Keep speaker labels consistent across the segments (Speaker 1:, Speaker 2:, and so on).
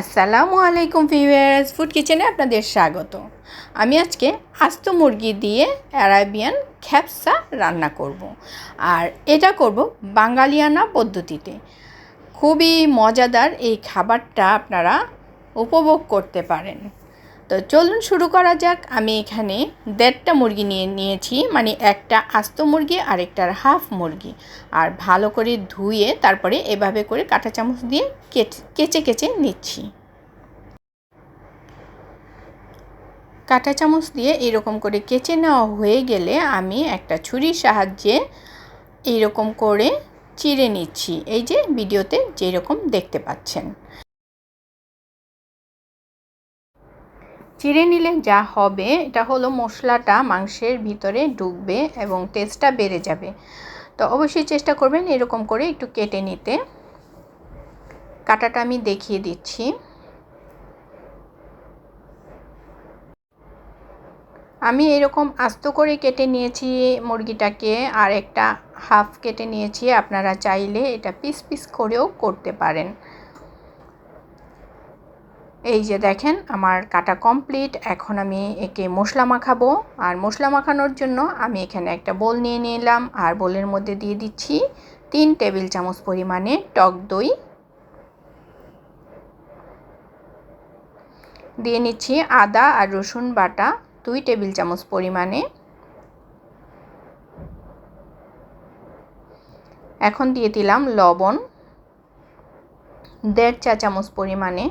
Speaker 1: আসসালামু আলাইকুম fevers food কিচেনে আপনাদের স্বাগত। আমি আজকে আস্ত মুরগি দিয়ে অ্যারাবিয়ান খ্যাপসা রান্না করব। আর এটা করব বাঙালিয়ানা পদ্ধতিতে। খুবই মজাদার এই খাবারটা আপনারা উপভোগ করতে পারেন। তো চলুন শুরু করা যাক। আমি এখানে দেড়টা মুরগি নিয়ে নিয়েছি মানে একটা আস্ত মুরগি আর একটার হাফ মুরগি। আর ভালো করে ধুয়ে তারপরে এভাবে করে কাঁটা চামচ দিয়ে কেচে কেচে নিচ্ছি। কাঁটা চামচ দিয়ে এরকম করে কেচে নেওয়া হয়ে গেলে আমি একটা ছুরির সাহায্যে এইরকম করে চিড়ে নিচ্ছি। এই যে ভিডিওতে যেরকম দেখতে পাচ্ছেন। চিড়ে নিলে যা হবে, এটা হলো মশলাটা মাংসের ভিতরে ঢুকবে এবং টেস্টটা বেড়ে যাবে। তো অবশ্যই চেষ্টা করবেন এরকম করে একটু কেটে নিতে। কাটাটা আমি দেখিয়ে দিচ্ছি। আমি এরকম আস্ত করে কেটে নিয়েছি মুরগিটাকে, আর একটা হাফ কেটে নিয়েছি, আপনারা চাইলে এটা পিস পিস করেও করতে পারেন। এই যে দেখেন, আমার কাটা কমপ্লিট এখন আমি একে মশলা মাখাবো। আর মশলা মাখানোর জন্য আমি এখানে একটা বোল নিয়ে নিলাম। আর বোলের মধ্যে দিয়ে দিচ্ছি তিন টেবিল চামচ পরিমাণে টক দই। দিয়ে নিচ্ছি আদা আর রসুন বাটা দুই টেবিল চামচ পরিমাণে। এখন দিয়ে দিলাম লবণ, দেড় চা চামচ পরিমাণে।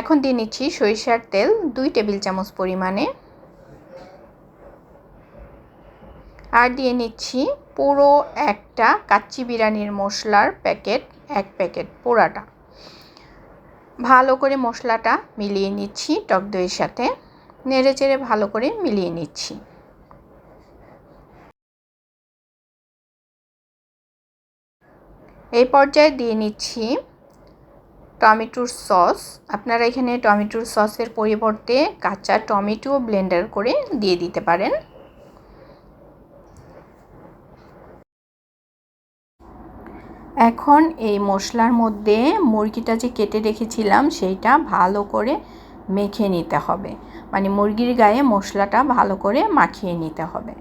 Speaker 1: এখন দিয়ে নিচ্ছি সরিষার তেল দুই টেবিল চামচ পরিমাণে। আর দিয়ে নিচ্ছি পুরো একটা কাচ্চি বিরিয়ানির মশলার প্যাকেট, এক প্যাকেট পোড়াটা। ভালো করে মশলাটা মিলিয়ে নিচ্ছি টক দইয়ের সাথে, নেড়ে চেড়ে ভালো করে মিলিয়ে নিচ্ছি। এই পর্যায়ে দিয়ে নিচ্ছি টমেটোর সস। আপনারা এখানে টমেটোর সসের পরিবর্তে কাঁচা টমেটো ব্লেন্ডার করে দিয়ে দিতে পারেন। এখন এই মশলার মধ্যে মুরগিটা যে কেটে রেখেছিলাম, সেইটা ভালো করে মেখে নিতে হবে। মানে মুরগির গায়ে মশলাটা ভালো করে মাখিয়ে নিতে হবে।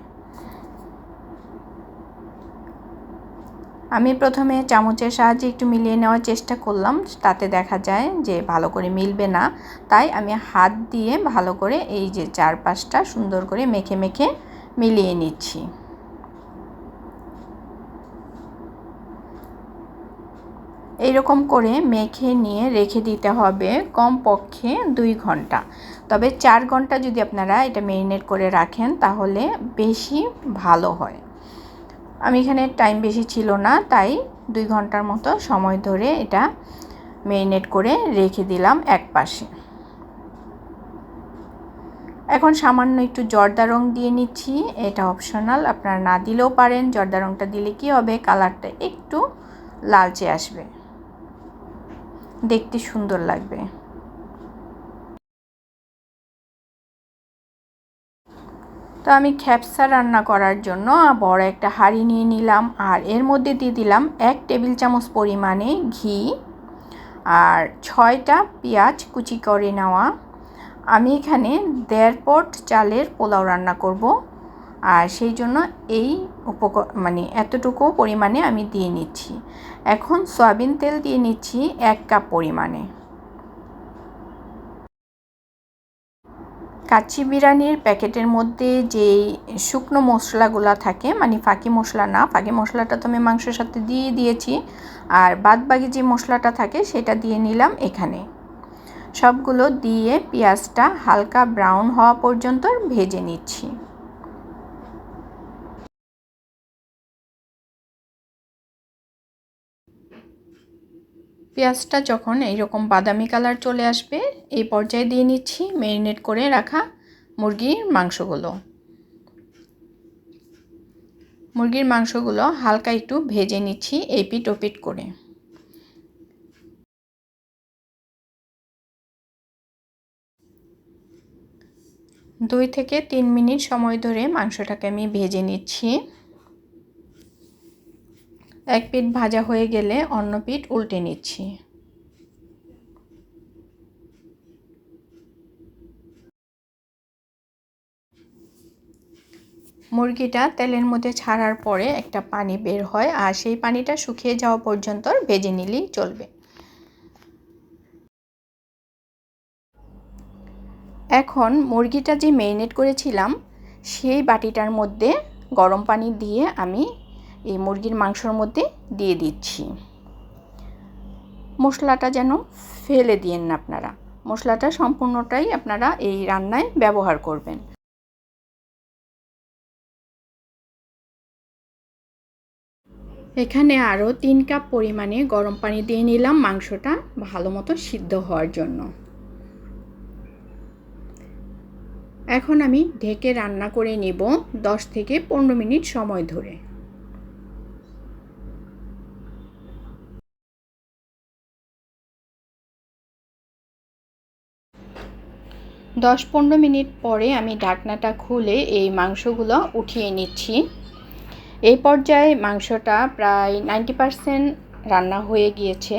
Speaker 1: আমি প্রথমে চামচের সাহায্যে একটু মিলিয়ে নেওয়ার চেষ্টা করলাম, তাতে দেখা যায় যে ভালো করে মিলবে না। তাই আমি হাত দিয়ে ভালো করে এই যে চারপাশটা সুন্দর করে মেখে মেখে মিলিয়ে নিচ্ছি। এইরকম করে মেখে নিয়ে রেখে দিতে হবে কমপক্ষে দুই ঘণ্টা। তবে চার ঘণ্টা যদি আপনারা এটা মেরিনেট করে রাখেন, তাহলে বেশি ভালো হয়। আমি এখানে টাইম বেশি ছিল না, তাই দুই ঘণ্টার মতো সময় ধরে এটা মেরিনেট করে রেখে দিলাম এক পাশে। এখন সামান্য একটু জর্দা রং দিয়ে নিচ্ছি, এটা অপশনাল আপনারা না দিলেও পারেন, জর্দা রংটা দিলে কি হবে কালারটা একটু লালচে আসবে। দেখতে সুন্দর লাগবে। তো আমি খ্যাপসা রান্না করার জন্য বড় একটা হাঁড়ি নিয়ে নিলাম আর এর মধ্যে দিয়ে দিলাম এক টেবিল চামচ পরিমাণে ঘি আর ছয়টা পেঁয়াজ কুচি করে নেওয়া। আমি এখানে দেড় পট চালের পোলাও রান্না করব আর সেই জন্য এই উপকর মানে এতটুকু পরিমাণে আমি দিয়ে নিচ্ছি। এখন সয়াবিন তেল দিয়ে নিচ্ছি এক কাপ পরিমাণে। কাচ্চি বিরিয়ানির প্যাকেটের মধ্যে যে শুকনো মশলাগুলো থাকে মানে ফাঁকি মশলা না, ফাঁকি মশলাটা তো আমি মাংসের সাথে দিয়ে দিয়েছি, আর বাদ বাকি যে মশলাটা থাকে সেটা দিয়ে নিলাম এখানে। সবগুলো দিয়ে পেঁয়াজটা হালকা ব্রাউন হওয়া পর্যন্ত ভেজে নিচ্ছি। পেঁয়াজটা যখন এইরকম বাদামি কালার চলে আসবে, এই পর্যায়ে দিয়ে নিচ্ছি ম্যারিনেট করে রাখা মুরগির মাংসগুলো। মুরগির মাংসগুলো হালকা একটু ভেজে নিচ্ছি এপিট ওপিট করে। দুই থেকে তিন মিনিট সময় ধরে মাংসটাকে আমি ভেজে নিচ্ছি। এক পিঠ ভাজা হয়ে গেলে অন্য পিঠ উল্টে নিচ্ছি। মুরগিটা তেলের মধ্যে ছাড়ার পরে একটা পানি বের হয় আর সেই পানিটা শুকিয়ে যাওয়া পর্যন্ত ভেজে নিলেই চলবে। এখন মুরগিটা যে ম্যারিনেট করেছিলাম, সেই বাটিটার মধ্যে গরম পানি দিয়ে আমি এই মুরগির মাংসর মধ্যে দিয়ে দিচ্ছি। মশলাটা যেন ফেলে দিয়েন না আপনারা। মশলাটা সম্পূর্ণটাই আপনারা এই রান্নায় ব্যবহার করবেন। এখানে আরও তিন কাপ পরিমাণে গরম পানি দিয়ে নিলাম মাংসটা ভালো মতো সিদ্ধ হওয়ার জন্য। এখন আমি ঢেকে রান্না করে নিব দশ থেকে পনেরো মিনিট সময় ধরে। দশ পনেরো মিনিট পরে আমি ঢাকনাটা খুলে এই মাংসগুলো উঠিয়ে নিচ্ছি। এই পর্যায়ে মাংসটা প্রায় নাইনটি পারসেন্ট রান্না হয়ে গিয়েছে।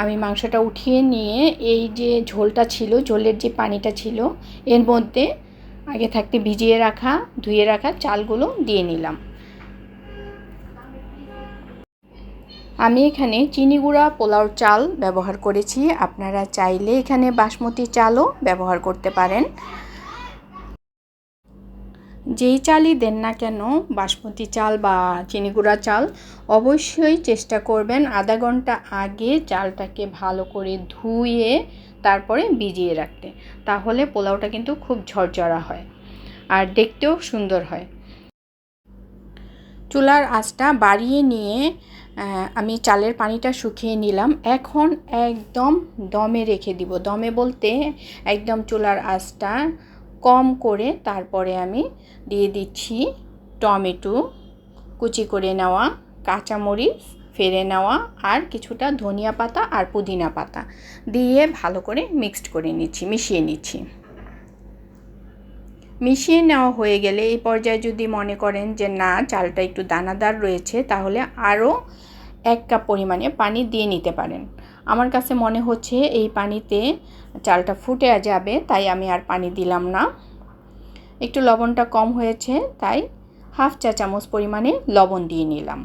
Speaker 1: আমি মাংসটা উঠিয়ে নিয়ে এই যে ঝোলটা ছিল, ঝোলের যে পানিটা ছিল, এর মধ্যে আগে থাকতে ভিজিয়ে রাখা, ধুয়ে রাখা চালগুলো দিয়ে নিলাম। আমি এখানে চিনি গুঁড়া পোলাওর চাল ব্যবহার করেছি। আপনারা চাইলে এখানে বাসমতি চালও ব্যবহার করতে পারেন। যেই চালই দেন না কেন, বাসমতি চাল বা চিনি গুঁড়া চাল অবশ্যই চেষ্টা করবেন আধা ঘণ্টা আগে চালটাকে ভালো করে ধুয়ে তারপরে ভিজিয়ে রাখতে। তাহলে পোলাওটা কিন্তু খুব ঝরঝরা হয় আর দেখতেও সুন্দর হয়। চুলার আঁচটা বাড়িয়ে নিয়ে আমি চালের পানিটা শুকিয়ে নিলাম। এখন একদম দমে রেখে দিব। দমে বলতে একদম চুলার আঁচটা কম করে তারপরে আমি দিয়ে দিচ্ছি টমেটো কুচি করে নেওয়া, কাঁচামরিচ ফেরে নেওয়া আর কিছুটা ধনিয়া পাতা আর পুদিনা পাতা দিয়ে ভালো করে মিক্সড করে নিচ্ছি, মিশিয়ে নিচ্ছি। মিশিয়ে নেওয়া হয়ে গেলে এই পর্যায়ে যদি মনে করেন যে না, চালটা একটু দানাদার রয়েছে, তাহলে আরও এক কাপ পরিমাণে পানি দিয়ে নিতে পারেন। আমার কাছে মনে হচ্ছে এই পানিতে চালটা ফুটে যাবে, তাই আমি আর পানি দিলাম না। একটু লবণটা কম হয়েছে, তাই হাফ চা চামচ পরিমাণে লবণ দিয়ে নিলাম।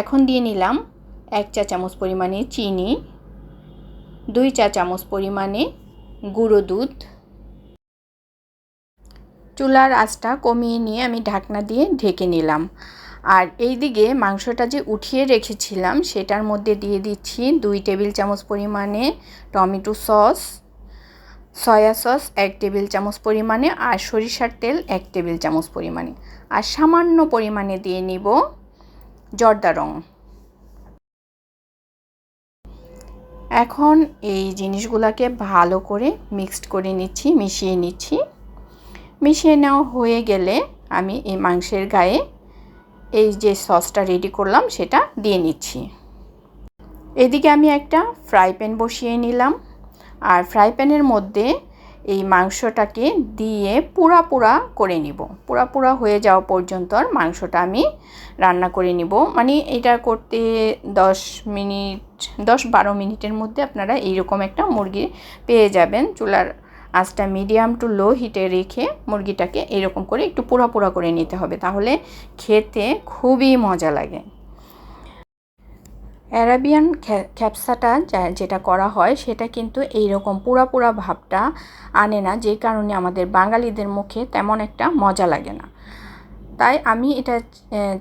Speaker 1: এখন দিয়ে নিলাম এক চা চামচ পরিমাণে চিনি, দুই চা চামচ পরিমাণে গুঁড়ো দুধ চুলার আঁচটা কমিয়ে নিয়ে আমি ঢাকনা দিয়ে ঢেকে নিলাম। আর এই দিকে মাংসটা যে উঠিয়ে রেখেছিলাম, সেটার মধ্যে দিয়ে দিচ্ছি দুই টেবিল চামচ পরিমাণে টমেটো সস, সয়া সস এক টেবিল চামচ পরিমাণে আর সরিষার তেল এক টেবিল চামচ পরিমাণে। আর সামান্য পরিমাণে দিয়ে নিব জর্দা রং। এখন এই জিনিসগুলোকে ভালো করে মিক্সড করে নিচ্ছি, মিশিয়ে নিচ্ছি। মিশিয়ে নেওয়া হয়ে গেলে আমি এই মাংসের গায়ে এই যে সসটা রেডি করলাম, সেটা দিয়ে নিচ্ছি। এদিকে আমি একটা ফ্রাই প্যান বসিয়ে নিলাম। আর ফ্রাই প্যানের মধ্যে এই মাংসটাকে দিয়ে পুরা পুরা করে নিব। পুরা পুরা হয়ে যাওয়া পর্যন্ত মাংসটা আমি রান্না করে নিব। মানে এটা করতে দশ মিনিট, দশ বারো মিনিটের মধ্যে আপনারা এইরকম একটা মুরগি পেয়ে যাবেন। চুলার আঁচটা মিডিয়াম টু লো হিটে রেখে মুরগিটাকে এরকম করে একটু পোড়া পোড়া করে নিতে হবে। তাহলে খেতে খুবই মজা লাগে। অ্যারাবিয়ান খ্যাপসাটা যেটা করা হয়, সেটা কিন্তু এই রকম পুরা পুরা ভাবটা আনে না। যে কারণে আমাদের বাঙালিদের মুখে তেমন একটা মজা লাগে না। তাই আমি এটা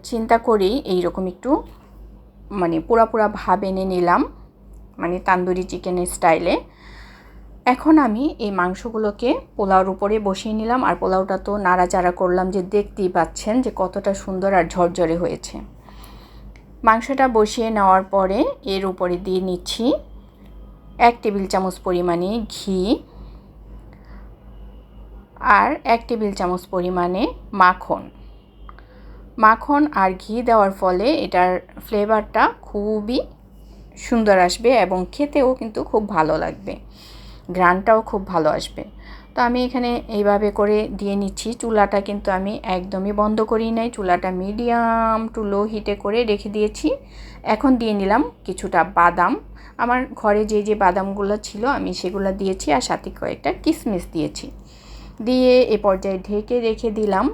Speaker 1: চিন্তা করি এই রকম একটু মানে পুরা পুরা ভাব এনে নিলাম। মানে তান্দুরি চিকেনের স্টাইলে এখন আমি এই মাংসগুলোকে পোলাওর উপরে বসিয়ে নিলাম, আর পোলাওটা তো নাড়াচাড়া করলাম যে দেখতেই পাচ্ছেন যে কতটা সুন্দর আর ঝরঝরে হয়েছে। মাংসটা বসিয়ে নেওয়ার পরে এর উপরে দিয়ে নিচ্ছি এক টেবিল চামচ পরিমাণে ঘি আর এক টেবিল চামচ পরিমাণে মাখন। মাখন আর ঘি দেওয়ার ফলে এটার ফ্লেভারটা খুবই সুন্দর আসবে এবং খেতেও কিন্তু খুব ভালো লাগবে। গ্রানটাও খুব ভালো আসবে। তো আমি এখানে এইভাবে করে দিয়ে নিচ্ছি। চুলাটা কিন্তু আমি একদমই বন্ধ করি নাই। চুলাটা মিডিয়াম টু লো হিটে করে রেখে দিয়েছি। এখন দিয়ে নিলাম কিছুটা বাদাম। আমার ঘরে যে যে বাদামগুলো ছিল আমি সেগুলো দিয়েছি আর সাথে কয়েকটা কিশমিশ দিয়েছি। দিয়ে এ পর্যায়ে ঢেকে রেখে দিলাম।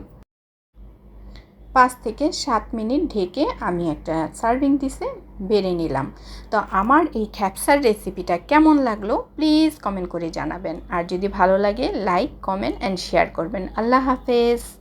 Speaker 1: পাঁচ থেকে সাত মিনিট ঢেকে আমি একটা সার্ভিং ডিশে বেড়ে নিলাম। তো আমার এই খ্যাপসার রেসিপিটা কেমন লাগল প্লিজ কমেন্ট করে জানাবেন। আর যদি ভালো লাগে লাইক কমেন্ট অ্যান্ড শেয়ার করবেন। আল্লাহ হাফেজ।